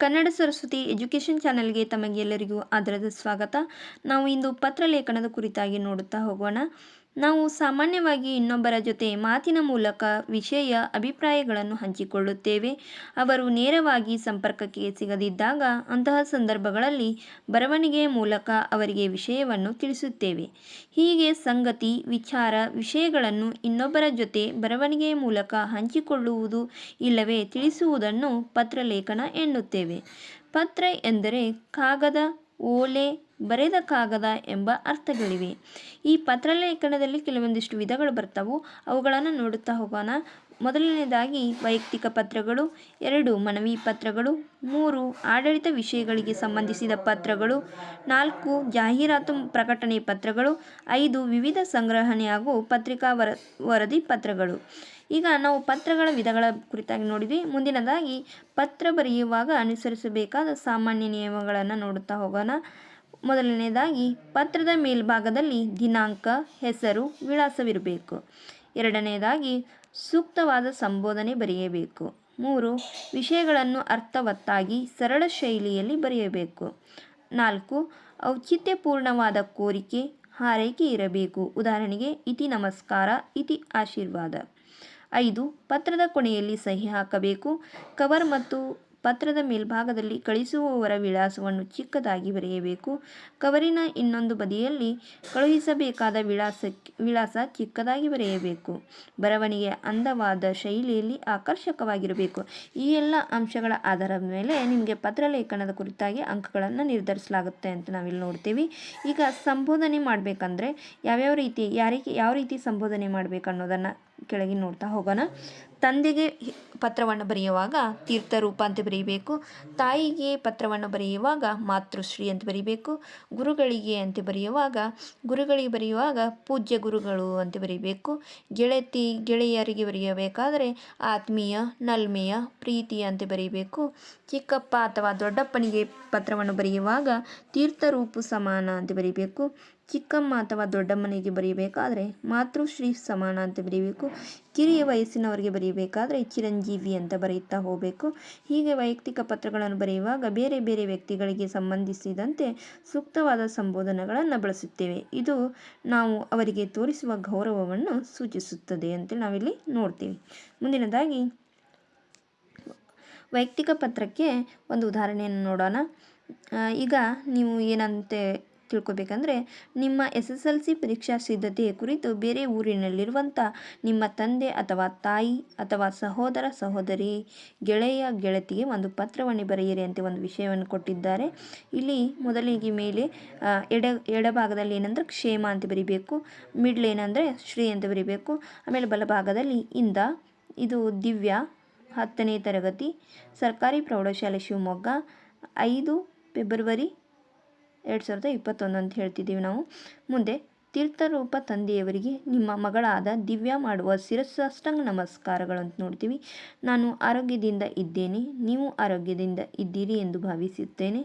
Kannada Saraswati education ಚಾನೆಲ್ಗೆ ತಮಗೆಲ್ಲರಿಗೂ ಆದರದ ಸ್ವಾಗತ. ನಾವು ಇಂದು ಪತ್ರಲೇಖನದ ಕುರಿತಾಗಿ ನೋಡುತ್ತಾ ಹೋಗೋಣ. ನಾವು ಸಾಮಾನ್ಯವಾಗಿ ಇನ್ನೊಬ್ಬರ ಜೊತೆ ಮಾತಿನ ಮೂಲಕ ವಿಷಯ, ಅಭಿಪ್ರಾಯಗಳನ್ನು ಹಂಚಿಕೊಳ್ಳುತ್ತೇವೆ. ಅವರು ನೇರವಾಗಿ ಸಂಪರ್ಕಕ್ಕೆ ಸಿಗದಿದ್ದಾಗ ಅಂತಹ ಸಂದರ್ಭಗಳಲ್ಲಿ ಬರವಣಿಗೆಯ ಮೂಲಕ ಅವರಿಗೆ ವಿಷಯವನ್ನು ತಿಳಿಸುತ್ತೇವೆ. ಹೀಗೆ ಸಂಗತಿ, ವಿಚಾರ, ವಿಷಯಗಳನ್ನು ಇನ್ನೊಬ್ಬರ ಜೊತೆ ಬರವಣಿಗೆಯ ಮೂಲಕ ಹಂಚಿಕೊಳ್ಳುವುದು ಇಲ್ಲವೇ ತಿಳಿಸುವುದನ್ನು ಪತ್ರಲೇಖನ ಎನ್ನುತ್ತೇವೆ. ಪತ್ರ ಎಂದರೆ ಕಾಗದ, ಓಲೆ ಬರೆದ ಕಾಗದ ಎಂಬ ಅರ್ಥಗಳಿವೆ. ಈ ಪತ್ರಲೇಖನದಲ್ಲಿ ಕೆಲವೊಂದಿಷ್ಟು ವಿಧಗಳು ಬರ್ತವು ಅವುಗಳನ್ನು ನೋಡುತ್ತಾ ಹೋಗೋಣ. ಮೊದಲನೇದಾಗಿ ವೈಯಕ್ತಿಕ ಪತ್ರಗಳು. ಎರಡು, ಮನವಿ ಪತ್ರಗಳು. ಮೂರು, ಆಡಳಿತ ವಿಷಯಗಳಿಗೆ ಸಂಬಂಧಿಸಿದ ಪತ್ರಗಳು. ನಾಲ್ಕು, ಜಾಹೀರಾತು ಪ್ರಕಟಣೆ ಪತ್ರಗಳು. ಐದು, ವಿವಿಧ ಸಂಗ್ರಹಣೆ ಹಾಗೂ ಪತ್ರಿಕಾ ವರ, ವರದಿ ಪತ್ರಗಳು. ಈಗ ನಾವು ಪತ್ರಗಳ ವಿಧಗಳ ಕುರಿತಾಗಿ ನೋಡಿದ್ವಿ. ಮುಂದಿನದಾಗಿ, ಪತ್ರ ಬರೆಯುವಾಗ ಅನುಸರಿಸಬೇಕಾದ ಸಾಮಾನ್ಯ ನಿಯಮಗಳನ್ನು ನೋಡುತ್ತಾ ಹೋಗೋಣ. ಮೊದಲನೇದಾಗಿ ಪತ್ರದ ಮೇಲ್ಭಾಗದಲ್ಲಿ ದಿನಾಂಕ, ಹೆಸರು, ವಿಳಾಸವಿರಬೇಕು. ಎರಡನೆಯದಾಗಿ ಸೂಕ್ತವಾದ ಸಂಬೋಧನೆ ಬರೆಯಬೇಕು. ಮೂರು, ವಿಷಯಗಳನ್ನು ಅರ್ಥವತ್ತಾಗಿ, ಸರಳ ಶೈಲಿಯಲ್ಲಿ ಬರೆಯಬೇಕು. ನಾಲ್ಕು, ಔಚಿತ್ಯಪೂರ್ಣವಾದ ಕೋರಿಕೆ, ಹಾರೈಕೆ ಇರಬೇಕು. ಉದಾಹರಣೆಗೆ, ಇತಿ ನಮಸ್ಕಾರ, ಇತಿ ಆಶೀರ್ವಾದ. ಐದು, ಪತ್ರದ ಕೊನೆಯಲ್ಲಿ ಸಹಿ ಹಾಕಬೇಕು. ಕವರ್ ಮತ್ತು ಪತ್ರದ ಮೇಲ್ಭಾಗದಲ್ಲಿ ಕಳಿಸುವವರ ವಿಳಾಸವನ್ನು ಚಿಕ್ಕದಾಗಿ ಬರೆಯಬೇಕು. ಕವರಿನ ಇನ್ನೊಂದು ಬದಿಯಲ್ಲಿ ಕಳುಹಿಸಬೇಕಾದ ವಿಳಾಸ ವಿಳಾಸ ಚಿಕ್ಕದಾಗಿ ಬರೆಯಬೇಕು. ಬರವಣಿಗೆ ಅಂದವಾದ ಶೈಲಿಯಲ್ಲಿ ಆಕರ್ಷಕವಾಗಿರಬೇಕು. ಈ ಎಲ್ಲ ಅಂಶಗಳ ಆಧಾರದ ಮೇಲೆ ನಿಮಗೆ ಪತ್ರ ಲೇಖನದ ಕುರಿತಾಗಿ ಅಂಕಗಳನ್ನು ನಿರ್ಧರಿಸಲಾಗುತ್ತೆ ಅಂತ ನಾವಿಲ್ಲಿ ನೋಡ್ತೀವಿ. ಈಗ ಸಂಬೋಧನೆ ಮಾಡಬೇಕಂದ್ರೆ ಯಾವ್ಯಾವ ರೀತಿ ಯಾರಿಗೆ ಯಾವ ರೀತಿ ಸಂಬೋಧನೆ ಮಾಡಬೇಕು ಅನ್ನೋದನ್ನು ಕೆಳಗೆ ನೋಡ್ತಾ ಹೋಗೋಣ. ತಂದೆಗೆ ಪತ್ರವನ್ನು ಬರೆಯುವಾಗ ತೀರ್ಥರೂಪ ಅಂತ ಬರೀಬೇಕು. ತಾಯಿಗೆ ಪತ್ರವನ್ನು ಬರೆಯುವಾಗ ಮಾತೃಶ್ರೀ ಅಂತ ಬರೀಬೇಕು. ಗುರುಗಳಿಗೆ ಅಂತ ಬರೆಯುವಾಗ, ಗುರುಗಳಿಗೆ ಬರೆಯುವಾಗ ಪೂಜ್ಯ ಗುರುಗಳು ಅಂತ ಬರೀಬೇಕು. ಗೆಳತಿ, ಗೆಳೆಯರಿಗೆ ಬರೆಯಬೇಕಾದರೆ ಆತ್ಮೀಯ, ನಲ್ಮೆಯ ಪ್ರೀತಿ ಅಂತ ಬರೀಬೇಕು. ಚಿಕ್ಕಪ್ಪ ಅಥವಾ ದೊಡ್ಡಪ್ಪನಿಗೆ ಪತ್ರವನ್ನು ಬರೆಯುವಾಗ ತೀರ್ಥರೂಪು ಸಮಾನ ಅಂತ ಬರೀಬೇಕು. ಚಿಕ್ಕಮ್ಮ ಅಥವಾ ದೊಡ್ಡಮ್ಮನಿಗೆ ಬರೀಬೇಕಾದರೆ ಮಾತೃಶ್ರೀ ಸಮಾನ ಅಂತ ಬರೀಬೇಕು. ಕಿರಿಯ ವಯಸ್ಸಿನವರಿಗೆ ಬರೀಬೇಕಾದರೆ ಚಿರಂಜೀವಿ ಅಂತ ಬರೆಯುತ್ತಾ ಹೋಗಬೇಕು. ಹೀಗೆ ವೈಯಕ್ತಿಕ ಪತ್ರಗಳನ್ನು ಬರೆಯುವಾಗ ಬೇರೆ ಬೇರೆ ವ್ಯಕ್ತಿಗಳಿಗೆ ಸಂಬಂಧಿಸಿದಂತೆ ಸೂಕ್ತವಾದ ಸಂಬೋಧನೆಗಳನ್ನು ಬಳಸುತ್ತೇವೆ. ಇದು ನಾವು ಅವರಿಗೆ ತೋರಿಸುವ ಗೌರವವನ್ನು ಸೂಚಿಸುತ್ತದೆ ಅಂತೇಳಿ ನಾವಿಲ್ಲಿ ನೋಡ್ತೀವಿ. ಮುಂದಿನದಾಗಿ, ವೈಯಕ್ತಿಕ ಪತ್ರಕ್ಕೆ ಒಂದು ಉದಾಹರಣೆಯನ್ನು ನೋಡೋಣ. ಈಗ ನೀವು ಏನಂತೆ ತಿಳ್ಕೊಬೇಕಂದ್ರೆ ನಿಮ್ಮ ಎಸ್ ಎಸ್ ಎಲ್ ಸಿ ಪರೀಕ್ಷಾ ಸಿದ್ಧತೆಯ ಕುರಿತು ಬೇರೆ ಊರಿನಲ್ಲಿರುವಂಥ ನಿಮ್ಮ ತಂದೆ ಅಥವಾ ತಾಯಿ ಅಥವಾ ಸಹೋದರ ಸಹೋದರಿ, ಗೆಳೆಯ ಗೆಳತಿಗೆ ಒಂದು ಪತ್ರವನ್ನು ಬರೆಯಿರಿ ಅಂತ ಒಂದು ವಿಷಯವನ್ನು ಕೊಟ್ಟಿದ್ದಾರೆ. ಇಲ್ಲಿ ಮೊದಲಿಗೆ ಮೇಲೆ ಎಡ, ಎಡಭಾಗದಲ್ಲಿ ಏನಂದ್ರೆ ಕ್ಷೇಮ ಅಂತ ಬರಿಬೇಕು, ಮಿಡ್ಲ್ ಏನಂದರೆ ಶ್ರೀ ಅಂತ ಬರಿಬೇಕು, ಆಮೇಲೆ ಬಲಭಾಗದಲ್ಲಿ ಇಂದ, ಇದು ದಿವ್ಯ, ಹತ್ತನೇ ತರಗತಿ, ಸರ್ಕಾರಿ ಪ್ರೌಢಶಾಲೆ ಶಿವಮೊಗ್ಗ, ಐದು ಫೆಬ್ರವರಿ ಎರಡು ಸಾವಿರದ ಇಪ್ಪತ್ತೊಂದು ಅಂತ ಹೇಳ್ತಿದ್ದೀವಿ ನಾವು. ಮುಂದೆ, ತೀರ್ಥರೂಪ ತಂದೆಯವರಿಗೆ ನಿಮ್ಮ ಮಗಳಾದ ದಿವ್ಯಾ ಮಾಡುವ ಶಿರಸಾಷ್ಟಾಂಗ ನಮಸ್ಕಾರಗಳು ಅಂತ ನೋಡ್ತೀವಿ. ನಾನು ಆರೋಗ್ಯದಿಂದ ಇದ್ದೇನೆ, ನೀವು ಆರೋಗ್ಯದಿಂದ ಇದ್ದೀರಿ ಎಂದು ಭಾವಿಸುತ್ತೇನೆ.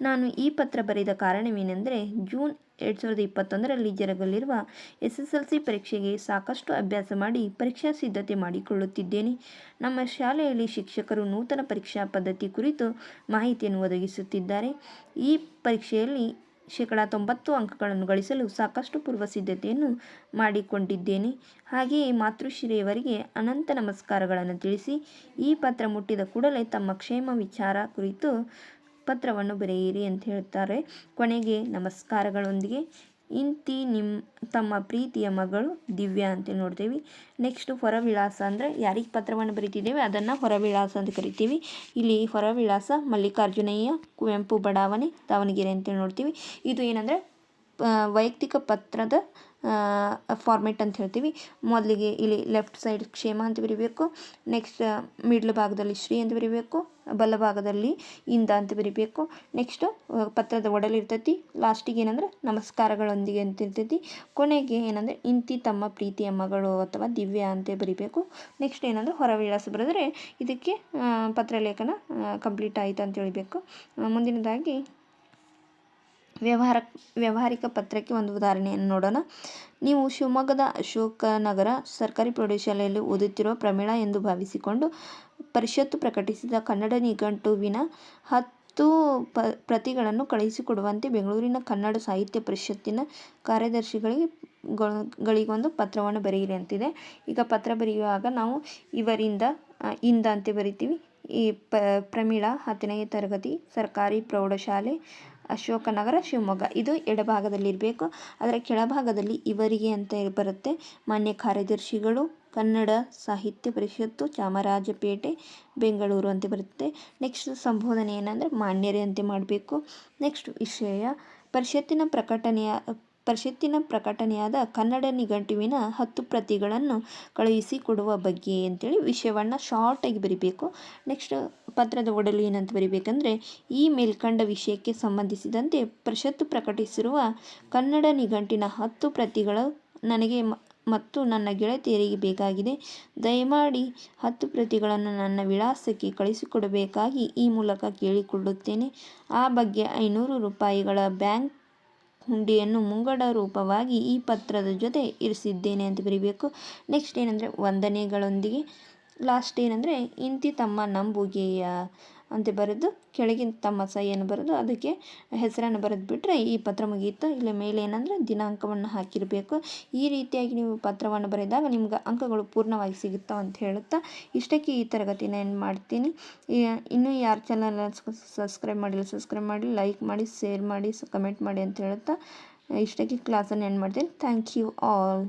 ನಾನು ಈ ಪತ್ರ ಬರೆದ ಕಾರಣವೇನೆಂದರೆ ಜೂನ್ ಎರಡು ಸಾವಿರದ ಇಪ್ಪತ್ತೊಂದರಲ್ಲಿ ಜರುಗಲಿರುವ ಎಸ್ ಎಸ್ ಎಲ್ ಸಿ ಪರೀಕ್ಷೆಗೆ ಸಾಕಷ್ಟು ಅಭ್ಯಾಸ ಮಾಡಿ ಪರೀಕ್ಷಾ ಸಿದ್ಧತೆ ಮಾಡಿಕೊಳ್ಳುತ್ತಿದ್ದೇನೆ. ನಮ್ಮ ಶಾಲೆಯಲ್ಲಿ ಶಿಕ್ಷಕರು ನೂತನ ಪರೀಕ್ಷಾ ಪದ್ಧತಿ ಕುರಿತು ಮಾಹಿತಿಯನ್ನು ಒದಗಿಸುತ್ತಿದ್ದಾರೆ. ಈ ಪರೀಕ್ಷೆಯಲ್ಲಿ ಶೇಕಡ ತೊಂಬತ್ತು ಅಂಕಗಳನ್ನು ಗಳಿಸಲು ಸಾಕಷ್ಟು ಪೂರ್ವ ಸಿದ್ಧತೆಯನ್ನು ಮಾಡಿಕೊಂಡಿದ್ದೇನೆ. ಹಾಗೆಯೇ ಮಾತೃಶ್ರೀಯವರಿಗೆ ಅನಂತ ನಮಸ್ಕಾರಗಳನ್ನು ತಿಳಿಸಿ ಈ ಪತ್ರ ಮುಟ್ಟಿದ ಕೂಡಲೇ ತಮ್ಮ ಕ್ಷೇಮ ವಿಚಾರ ಕುರಿತು ಪತ್ರವನ್ನು ಬರೆಯಿರಿ ಅಂತ ಹೇಳ್ತಾರೆ. ಕೊನೆಗೆ ನಮಸ್ಕಾರಗಳೊಂದಿಗೆ. ಇಂತಿ ನಿಮ್ಮ ತಮ್ಮ ಪ್ರೀತಿಯ ಮಗಳು ದಿವ್ಯಾ ಅಂತ ನೋಡ್ತೀವಿ. ನೆಕ್ಸ್ಟ್ ಹೊರವಿಳಾಸ ಅಂದರೆ ಯಾರಿಗೆ ಪತ್ರವನ್ನು ಬರಿತಿದ್ದೇವೆ? ಅದನ್ನು ಹೊರವಿಳಾಸ ಅಂತ ಕರಿತೀವಿ. ಇಲ್ಲಿ ಹೊರವಿಳಾಸ ಮಲ್ಲಿಕಾರ್ಜುನಯ್ಯ, ಕುವೆಂಪು ಬಡಾವಣೆ, ದಾವಣಗೆರೆ ಅಂತೇಳಿ ನೋಡ್ತೀವಿ. ಇದು ಏನಂದರೆ ವೈಯಕ್ತಿಕ ಪತ್ರದ ಫಾರ್ಮೆಟ್ ಅಂತ ಹೇಳ್ತೀವಿ. ಮೊದಲಿಗೆ ಇಲ್ಲಿ ಲೆಫ್ಟ್ ಸೈಡ್ ಕ್ಷೇಮ ಅಂತ ಬರಿಬೇಕು. ನೆಕ್ಸ್ಟ್ ಮಿಡ್ಲ್ ಭಾಗದಲ್ಲಿ ಶ್ರೀ ಅಂತ ಬರಿಬೇಕು. ಬಲಭಾಗದಲ್ಲಿ ಇಂದ ಅಂತ ಬರಿಬೇಕು. ನೆಕ್ಸ್ಟು ಪತ್ರದ ಒಡಲಿರ್ತೈತಿ ಲಾಸ್ಟಿಗೆ ಏನಂದ್ರೆ ನಮಸ್ಕಾರಗಳೊಂದಿಗೆ ಅಂತ ಇರ್ತೈತಿ. ಕೊನೆಗೆ ಏನಂದರೆ ಇಂತಿ ತಮ್ಮ ಪ್ರೀತಿಯ ಮಗಳು ಅಥವಾ ದಿವ್ಯ ಅಂತ ಬರಿಬೇಕು. ನೆಕ್ಸ್ಟ್ ಏನಂದ್ರೆ ಹೊರ ವಿಳಾಸ ಬರೆದರೆ ಇದಕ್ಕೆ ಪತ್ರಲೇಖನ ಕಂಪ್ಲೀಟ್ ಆಯಿತು ಅಂತ ಹೇಳಬೇಕು. ಮುಂದಿನದಾಗಿ ವ್ಯವಹಾರ, ವ್ಯವಹಾರಿಕ ಪತ್ರಕ್ಕೆ ಒಂದು ಉದಾಹರಣೆಯನ್ನು ನೋಡೋಣ. ನೀವು ಶಿವಮೊಗ್ಗದ ಅಶೋಕನಗರ ಸರ್ಕಾರಿ ಪ್ರೌಢಶಾಲೆಯಲ್ಲಿ ಓದುತ್ತಿರುವ ಪ್ರಮೀಳಾ ಎಂದು ಭಾವಿಸಿಕೊಂಡು ಪರಿಷತ್ತು ಪ್ರಕಟಿಸಿದ ಕನ್ನಡ ನಿಘಂಟುವಿನ ಹತ್ತು ಪ ಪ್ರತಿಗಳನ್ನು ಕಳುಹಿಸಿಕೊಡುವಂತೆ ಬೆಂಗಳೂರಿನ ಕನ್ನಡ ಸಾಹಿತ್ಯ ಪರಿಷತ್ತಿನ ಕಾರ್ಯದರ್ಶಿಗಳಿಗೆ ಗಳಿಗೊಂದು ಪತ್ರವನ್ನು ಬರೆಯಿರಿ ಅಂತಿದೆ. ಈಗ ಪತ್ರ ಬರೆಯುವಾಗ ನಾವು ಇವರಿಂದ ಇಂದ ಅಂತ ಬರಿತೀವಿ. ಈ ಪ, ಪ್ರಮೀಳಾ ಹತ್ತನೇ ತರಗತಿ, ಸರ್ಕಾರಿ ಪ್ರೌಢಶಾಲೆ, ಅಶೋಕನಗರ, ಶಿವಮೊಗ್ಗ. ಇದು ಎಡಭಾಗದಲ್ಲಿರಬೇಕು. ಅದರ ಕೆಳಭಾಗದಲ್ಲಿ ಇವರಿಗೆ ಅಂತ ಬರುತ್ತೆ ಮಾನ್ಯ ಕಾರ್ಯದರ್ಶಿಗಳು ಕನ್ನಡ ಸಾಹಿತ್ಯ ಪರಿಷತ್ತು ಚಾಮರಾಜಪೇಟೆ, ಬೆಂಗಳೂರು ಅಂತ ಬರುತ್ತೆ. ನೆಕ್ಸ್ಟ್ ಸಂಬೋಧನೆ ಏನಂದರೆ ಮಾನ್ಯರೇ ಅಂತ ಮಾಡಬೇಕು. ನೆಕ್ಸ್ಟ್ ವಿಷಯ, ಪರಿಷತ್ತಿನ ಪ್ರಕಟಣೆಯ, ಪರಿಷತ್ತಿನ ಪ್ರಕಟಣೆಯಾದ ಕನ್ನಡ ನಿಘಂಟುವಿನ ಹತ್ತು ಪ್ರತಿಗಳನ್ನು ಕಳುಹಿಸಿ ಕೊಡುವ ಬಗ್ಗೆ ಅಂತೇಳಿ ವಿಷಯವನ್ನು ಶಾರ್ಟಾಗಿ ಬರಿಬೇಕು. ನೆಕ್ಸ್ಟ್ ಪತ್ರದ ಒಡಲು ಏನಂತ ಬರಿಬೇಕಂದ್ರೆ, ಈ ಮೇಲ್ಕಂಡ ವಿಷಯಕ್ಕೆ ಸಂಬಂಧಿಸಿದಂತೆ ಪರಿಷತ್ತು ಪ್ರಕಟಿಸಿರುವ ಕನ್ನಡ ನಿಘಂಟಿನ ಹತ್ತು ಪ್ರತಿಗಳು ನನಗೆ ಮತ್ತು ನನ್ನ ಗೆಳತಿಯರಿಗೆ ಬೇಕಾಗಿದೆ. ದಯಮಾಡಿ ಹತ್ತು ಪ್ರತಿಗಳನ್ನು ನನ್ನ ವಿಳಾಸಕ್ಕೆ ಕಳಿಸಿಕೊಡಬೇಕಾಗಿ ಈ ಮೂಲಕ ಕೇಳಿಕೊಳ್ಳುತ್ತೇನೆ. ಆ ಬಗ್ಗೆ ಐನೂರು ರೂಪಾಯಿಗಳ ಬ್ಯಾಂಕ್ ಹುಂಡಿಯನ್ನು ಮುಂಗಡ ರೂಪವಾಗಿ ಈ ಪತ್ರದ ಜೊತೆ ಇರಿಸಿದ್ದೇನೆ ಅಂತ ಬರೀಬೇಕು. ನೆಕ್ಸ್ಟ್ ಏನಂದರೆ, ವಂದನೆಗಳೊಂದಿಗೆ. ಲಾಸ್ಟ್ ಏನಂದರೆ, ಇಂತಿ ತಮ್ಮ ನಂಬುಗೆಯ ಅಂತ ಬರೆದು ಕೆಳಗಿನ ತಮ್ಮ ಸಹಿಯನ್ನು ಬರೆದು ಅದಕ್ಕೆ ಹೆಸರನ್ನು ಬರೆದು ಬಿಟ್ಟರೆ ಈ ಪತ್ರ ಮುಗಿಯಿತು ಇಲ್ಲಿ ಮೇಲೆ ಏನಂದರೆ ದಿನಾಂಕವನ್ನು ಹಾಕಿರಬೇಕು. ಈ ರೀತಿಯಾಗಿ ನೀವು ಪತ್ರವನ್ನು ಬರೆದಾಗ ನಿಮ್ಗೆ ಅಂಕಗಳು ಪೂರ್ಣವಾಗಿ ಸಿಗುತ್ತಾ ಅಂತ ಹೇಳುತ್ತಾ, ಇಷ್ಟಕ್ಕೆ ಈ ತರಗತಿನ ಏನು ಮಾಡ್ತೀನಿ. ಇನ್ನೂ ಯಾರು ಚಾನಲ್ ಸಬ್ಸ್ಕ್ರೈಬ್ ಮಾಡಿಲ್ಲ ಸಬ್ಸ್ಕ್ರೈಬ್ ಮಾಡಿ ಲೈಕ್ ಮಾಡಿ ಶೇರ್ ಮಾಡಿ ಕಮೆಂಟ್ ಮಾಡಿ ಅಂತ ಹೇಳುತ್ತಾ, ಇಷ್ಟಕ್ಕೆ ಕ್ಲಾಸನ್ನು ಏನು ಮಾಡ್ತೀನಿ. Thank you all